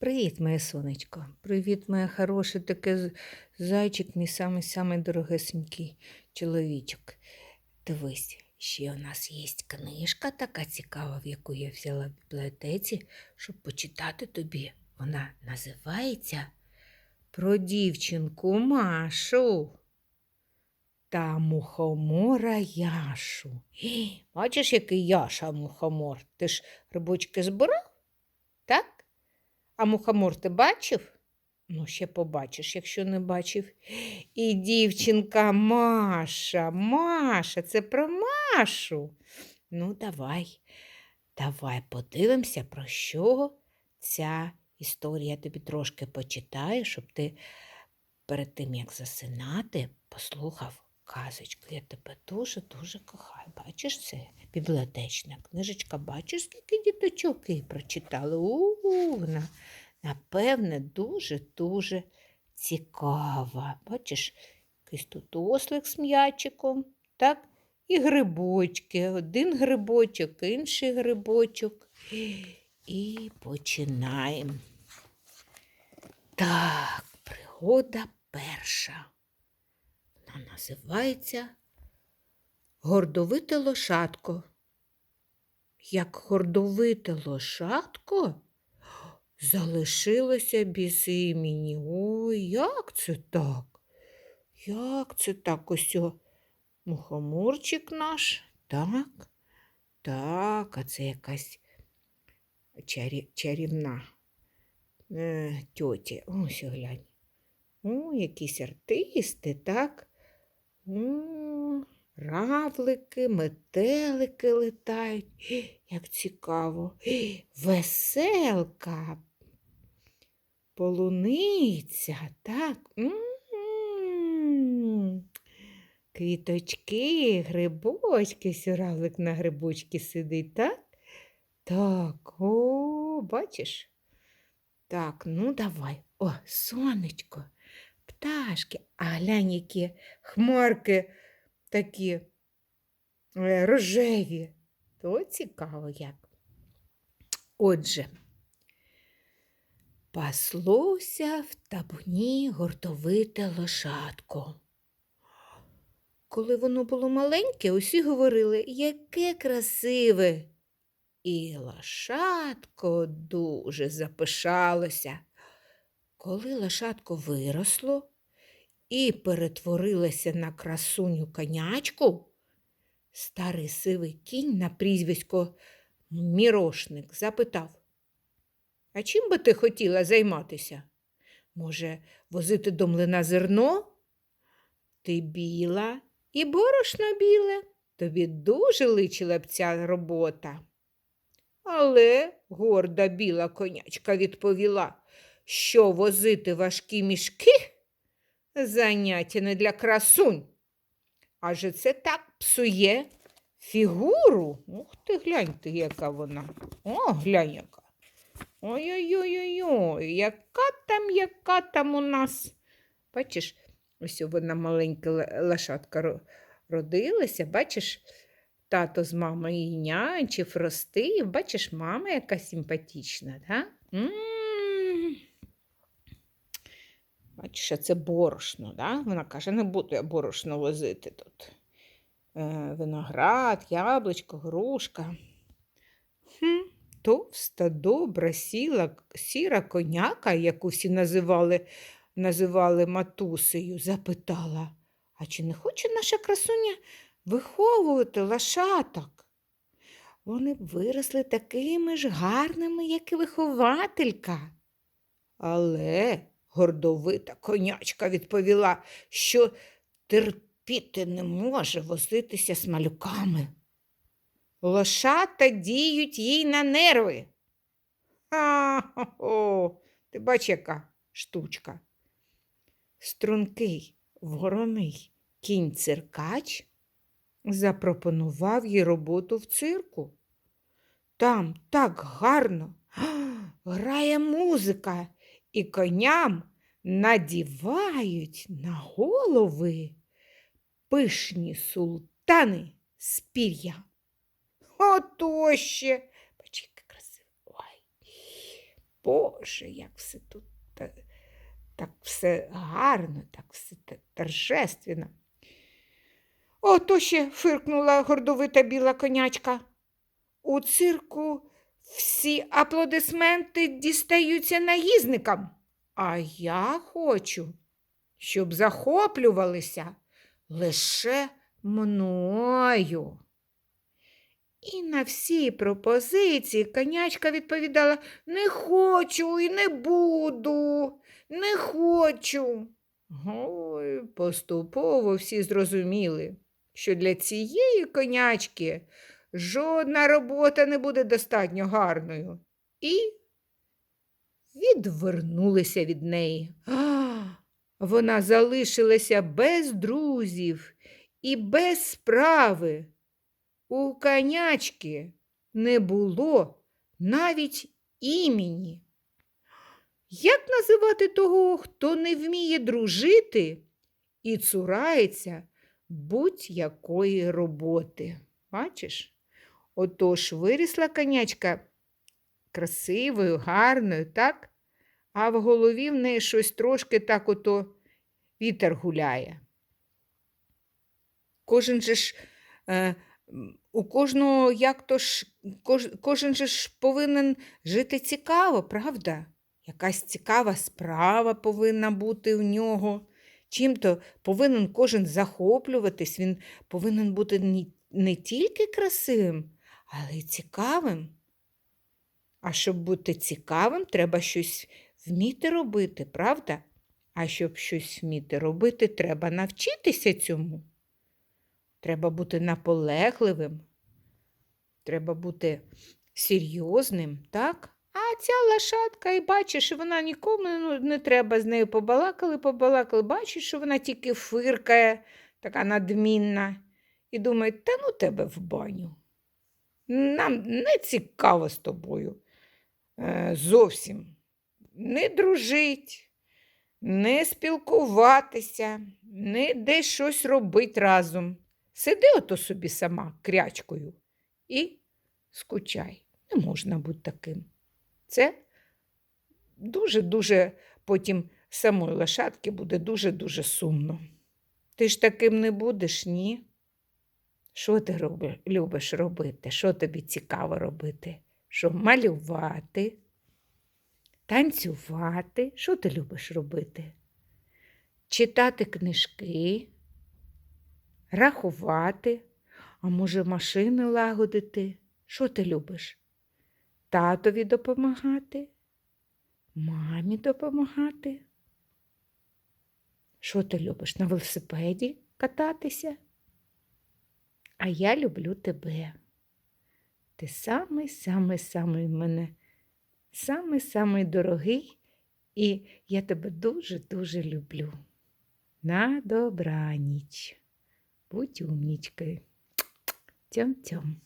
Привіт, моє сонечко. Привіт, моє хороше таке зайчик, мій самий самий дорогесенький чоловічок. Дивись, ще у нас є книжка така цікава, в яку я взяла в бібліотеці, щоб почитати тобі. Вона називається Про дівчинку Машу та мухомора Яшу. Бачиш, який Яша мухомор? Ти ж рибочки збирав? А мухомор ти бачив? Ну, ще побачиш, якщо не бачив. І дівчинка Маша, Маша, це про Машу. Ну, давай, давай подивимося, про що ця історія. Я тобі трошки почитаю, щоб ти перед тим, як засинати, послухав казочку. Я тебе дуже-дуже кохаю. Бачиш це? Бібліотечна книжечка. Бачиш, скільки діточок її прочитали? У-у, вона, напевне, дуже-дуже цікава. Бачиш, якийсь тут ослик з м'ячиком, так? І грибочки. Один грибочок, інший грибочок. І починаємо. Так, пригода перша. Вона називається Гордовите лошадко. Як гордовите лошадко залишилося без імені. Ой, як це так? Як це так ось о, мухоморчик наш? Так, так, а це якась чарі, чарівна е, тьоті. Ось глянь. О, якісь артисти, так? О, равлики, метелики летають. Як цікаво. Веселка, полуниця, так? Квіточки, грибочки, сюравлик на грибочки сидить, так? Так, о, бачиш? Так, ну давай. О, сонечко, пташки. А глянь, які хмарки такі е, рожеві. То цікаво як. Отже, паслося в табуні гордовите лошадко. Коли воно було маленьке, усі говорили, яке красиве. І лошадко дуже запишалося. Коли лошадко виросло і перетворилося на красуню конячку, старий сивий кінь на прізвисько Мірошник запитав, а чим би ти хотіла займатися? Може, возити до млина зерно? Ти біла і борошно біле. Тобі дуже личила б ця робота. Але горда біла конячка відповіла, що возити важкі мішки заняття не для красунь. Адже це так псує фігуру. Ух ти, гляньте, яка вона. О, глянь яка. Ой-ой-ой, яка там, яка там у нас. Бачиш, ось вона маленька лошадка родилася, бачиш, тато з мамою нянчив, ростив. Бачиш, мама яка симпатична, да? Бачиш, це борошно, да? Вона каже, не буду я борошно возити тут. Е, виноград, яблучко, грушка. Хм, товста, добра, сіла, сіра коняка, яку всі називали, називали матусею, запитала, а чи не хоче наша красуня виховувати лошаток? Вони б виросли такими ж гарними, як і вихователька. Але гордовита конячка відповіла, що терпіти не може возитися з малюками. Лошата діють їй на нерви. А, о, ти бач, яка штучка. Стрункий, вороний кінь циркач запропонував їй роботу в цирку. Там так гарно грає музика, і коням надівають на голови пишні султани з пір'я. Ото ще. Бач, яке красиве. Ой. Боже, як все тут та- так все гарно, так все торжественно. Ото ще фиркнула гордовита біла конячка. У цирку всі аплодисменти дістаються наїзникам, а я хочу, щоб захоплювалися лише мною. І на всі пропозиції конячка відповідала не хочу і не буду, не хочу. Ой, поступово всі зрозуміли, що для цієї конячки жодна робота не буде достатньо гарною. І відвернулися від неї. Вона залишилася без друзів і без справи. У конячки не було навіть імені. Як називати того, хто не вміє дружити і цурається будь-якої роботи? Бачиш? Отож вирісла конячка красивою, гарною, так? А в голові в неї щось трошки так ото вітер гуляє. Кожен же ж, е, у кожного як то ж, кож, кожен же ж повинен жити цікаво, правда? Якась цікава справа повинна бути у нього. Чим-то повинен кожен захоплюватись, він повинен бути не, не тільки красивим, але цікавим. А щоб бути цікавим, треба щось вміти робити, правда? А щоб щось вміти робити, треба навчитися цьому. Треба бути наполегливим, треба бути серйозним, так? А ця лошадка, і бачиш, вона нікому ну, не треба з нею побалакали, побалакали. Бачиш, що вона тільки фиркає, така надмінна, і думає, та ну тебе в баню. Нам не цікаво з тобою е, зовсім не дружить, не спілкуватися, не десь щось робить разом. Сиди ото собі сама крячкою і скучай. Не можна бути таким. Це дуже-дуже потім самої лошадки буде дуже-дуже сумно. Ти ж таким не будеш, ні? Що ти роби- любиш робити? Що тобі цікаво робити? Що малювати, танцювати? Що ти любиш робити? Читати книжки, рахувати, а може, машини лагодити? Що ти любиш? Татові допомагати? Мамі допомагати? Що ти любиш? На велосипеді кататися? А я люблю тебе. Ти самий, самий, самий в мене, самий, самий дорогий, і я тебе дуже-дуже люблю. На добраніч. Будь умнічкою. Тьом-тьом.